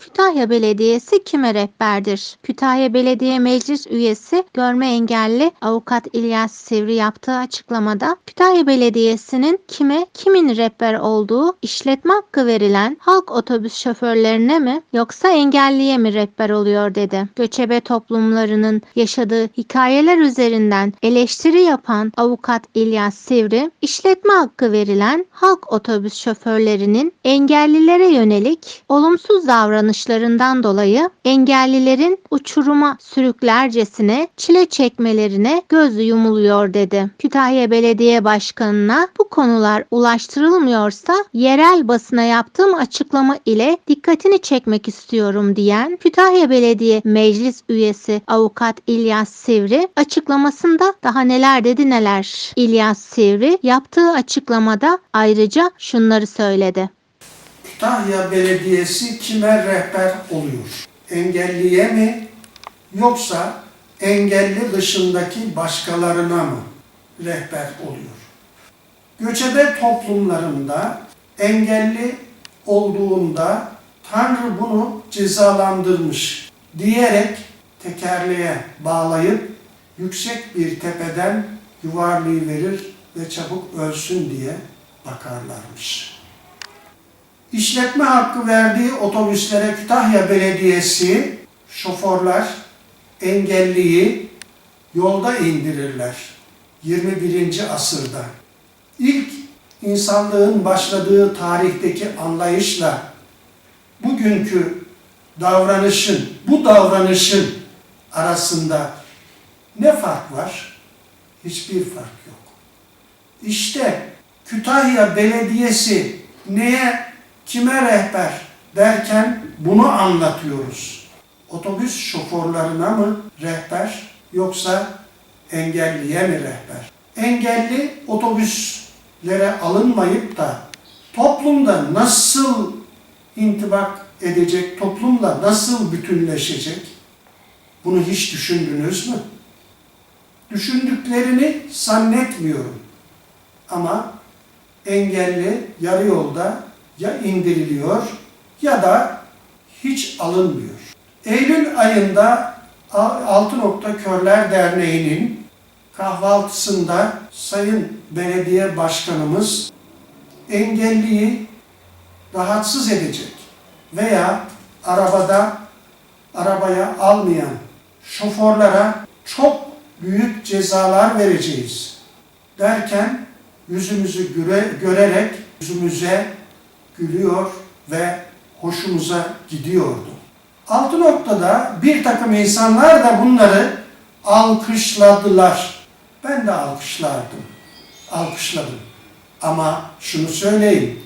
Kütahya Belediyesi kime rehberdir? Kütahya Belediye Meclis Üyesi görme engelli avukat İlyas Sivri yaptığı açıklamada Kütahya Belediyesi'nin kime kimin rehber olduğu işletme hakkı verilen halk otobüs şoförlerine mi yoksa engelliye mi rehber oluyor dedi. Göçebe toplumlarının yaşadığı hikayeler üzerinden eleştiri yapan avukat İlyas Sivri, işletme hakkı verilen halk otobüs şoförlerinin engellilere yönelik olumsuz davranışlarından dolayı engellilerin uçuruma sürüklercesine çile çekmelerine göz yumuluyor dedi. Kütahya Belediye Başkanı'na bu konular ulaştırılmıyorsa yerel basına yaptığım açıklama ile dikkatini çekmek istiyorum diyen Kütahya Belediye Meclis Üyesi Avukat İlyas Sivri açıklamasında daha neler dedi neler. İlyas Sivri yaptığı açıklamada ayrıca şunları söyledi. Kütahya Belediyesi kime rehber oluyor? Engelliye mi yoksa engelli dışındaki başkalarına mı rehber oluyor? Göçebe toplumlarında engelli olduğunda Tanrı bunu cezalandırmış diyerek tekerleğe bağlayıp yüksek bir tepeden yuvarlayı verir ve çabuk ölsün diye bakarlarmış. İşletme hakkı verdiği otobüslere Kütahya Belediyesi şoförler engelliyi yolda indirirler 21. asırda. İlk insanlığın başladığı tarihteki anlayışla bugünkü davranışın, bu davranışın arasında ne fark var? Hiçbir fark yok. İşte Kütahya Belediyesi neye, kime rehber derken bunu anlatıyoruz. Otobüs şoförlerine mı rehber yoksa engelliye mi rehber? Engelli otobüslere alınmayıp da toplumda nasıl intibak edecek, toplumla nasıl bütünleşecek? Bunu hiç düşündünüz mü? Düşündüklerini zannetmiyorum. Ama engelli yarı yolda ya indiriliyor ya da hiç alınmıyor. Eylül ayında Altı Nokta Körler Derneği'nin kahvaltısında Sayın Belediye Başkanımız engelliyi rahatsız edecek veya arabada arabaya almayan şoförlere çok büyük cezalar vereceğiz derken yüzümüzü göre, görerek yüzümüze gülüyor ve hoşumuza gidiyordu. Altı noktada bir takım insanlar da bunları alkışladılar. Ben de alkışlardım. Alkışladım. Ama şunu söyleyeyim.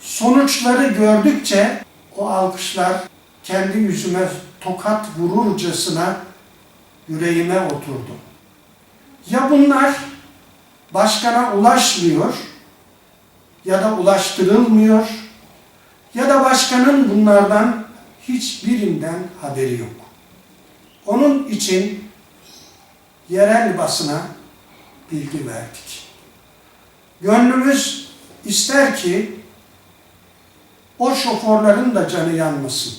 Sonuçları gördükçe o alkışlar kendi yüzüme tokat vururcasına yüreğime oturdu. Ya bunlar başkana ulaşmıyor ya da ulaştırılmıyor ya da başkanın bunlardan hiçbirinden haberi yok. Onun için yerel basına bilgi verdik. Gönlümüz ister ki o şoförlerin de canı yanmasın.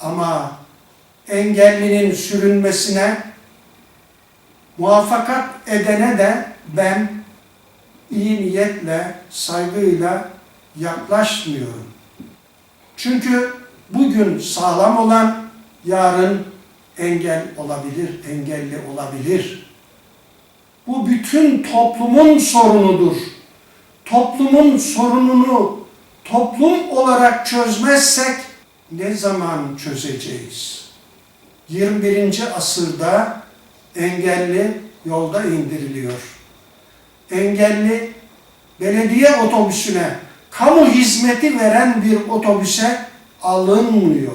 Ama engellinin sürünmesine muvaffakat edene de ben iyi niyetle, saygıyla yaklaşmıyorum. Çünkü bugün sağlam olan yarın engel olabilir, engelli olabilir. Bu bütün toplumun sorunudur. Toplumun sorununu toplum olarak çözmezsek ne zaman çözeceğiz? 21. asırda engelli yolda indiriliyor. Engelli belediye otobüsüne, kamu hizmeti veren bir otobüse alınmıyor.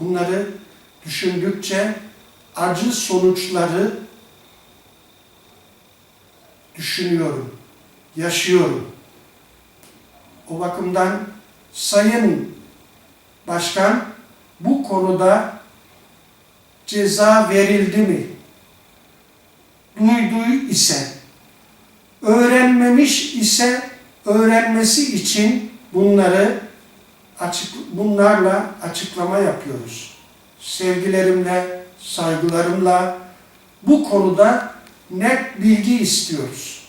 Bunları düşündükçe acı sonuçları düşünüyorum, yaşıyorum. O bakımdan Sayın Başkan bu konuda ceza verildi mi? Duyduğu ise, öğrenmemiş ise öğrenmesi için bunları açık, bunlarla açıklama yapıyoruz. Sevgilerimle, saygılarımla bu konuda net bilgi istiyoruz.